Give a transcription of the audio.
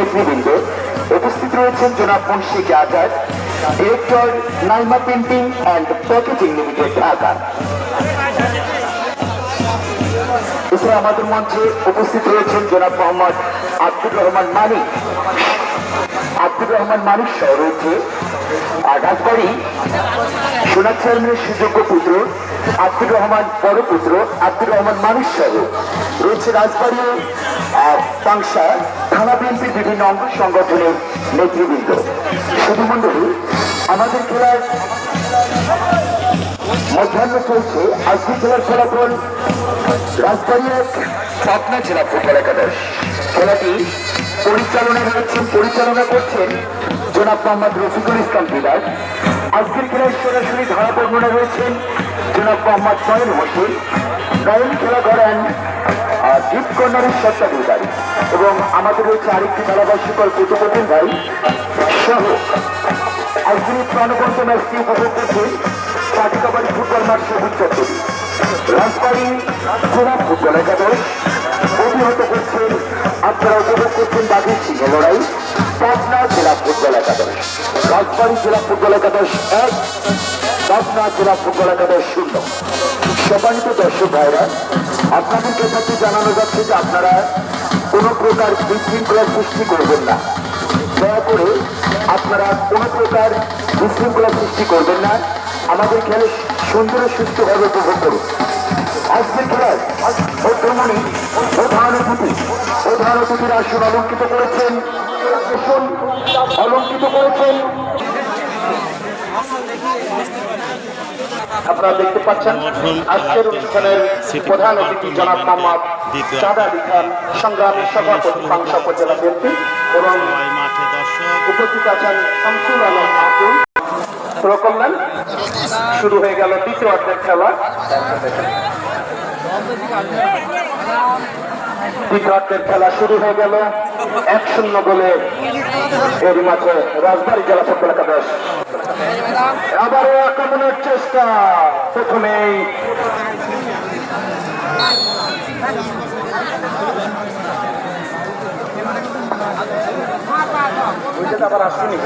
নেতৃবৃন্দ উপস্থিত রয়েছেন জনাব Munsik Azad, director Naima printing and packaging limited, Dhaka. এছাড়া আমাদের মঞ্চে উপস্থিত রয়েছেন জনাব মোহাম্মদ আব্দুর রহমান মানিক। আব্দুর রহমান মানিক সহ আর রাজবাড়ি সোনার চেয়ারম্যানের সুযোগ্য পুত্র, আব্দুর রহমান বড় পুত্র, আব্দুর রহমান মানিক সহ। রয়েছে রাজবাড়ি পাংশা, থানা বিএনপির বিভিন্ন অঙ্গ সংগঠনের নেতৃবৃন্দ। শুধু মন্ডলী, আমাদের খেলার মধ্যাহ্ন চলছে। আজকে খেলার ফলাফল রাজবাড়ি এক পাবনা জেলা ফুটবল একাদশ। পরিচালনা রয়েছেন পরিচালনা করছেন জনাব মোহাম্মদ রফিকুল ইসলাম বিরাট আজকের খেলায় সরাসরি ধারা বর্ণনা রয়েছেন জনাব মোহাম্মদ নয়ন হোসেন নয়ন খেলা করেন ডিপ কর্নারের সত্ত্বাধিকারী এবং আমাদের রয়েছে আরেকটি ধারাভাষ্যকর কুতুবুদ্দিন ভাই সহ। আজকের প্রাণবন্ত ম্যাচটি উপভোগ করছেন পাটিকাবাড়ি ফুটবল মাঠ সবুজ চত্বরী। রাজবাড়ি জেলা ফুটবল একাদশ। প্রতিহত করছেন আপনারা উপভোগ করছেন সিংহ লড়াই পাবনা জেলা ফুটবল একাদশ। রাজবাড়ি জেলা ফুটবল একাদশ এক, পাবনা জেলা ফুটবল একাদশ শূন্য। সম্মানিত দর্শক ভাইরা আপনাদের কাছে জানানো যাচ্ছে যে আপনারা কোনো প্রকার বিশৃঙ্খলার সৃষ্টি করবেন না। দয়া করে আপনারা কোনো প্রকার বিশৃঙ্খলা সৃষ্টি করবেন না। আমাদের খেলে সুন্দর সুস্থভাবে উপভোগ করুন। আজকের খেলায় অতিথির আসন, অলঙ্কিত করেছেন। অলঙ্কিত করেছেন। আপনারা দেখতে পাচ্ছেন, আজকের অনুষ্ঠানের প্রধান অতিথি জনাব মোহাম্মদ চাঁদা আলী খান সংগ্রামী সভাপতি পাংশা উপজেলা বিএনপি এবং উপস্থিত আছেন শামসুল আলম আব্দুল। প্রকল্যাণ শুরু হয়ে গেল দ্বিতীয় অর্ধের খেলা। দ্বিতীয় খেলা শুরু হয়ে গেল। এক শূন্য গোলে এর মাঝে রাজবাড়ী জেলা ফুটবল একাদশ। আবারও আক্রমণের চেষ্টা। প্রথমেই আবার আসুনি।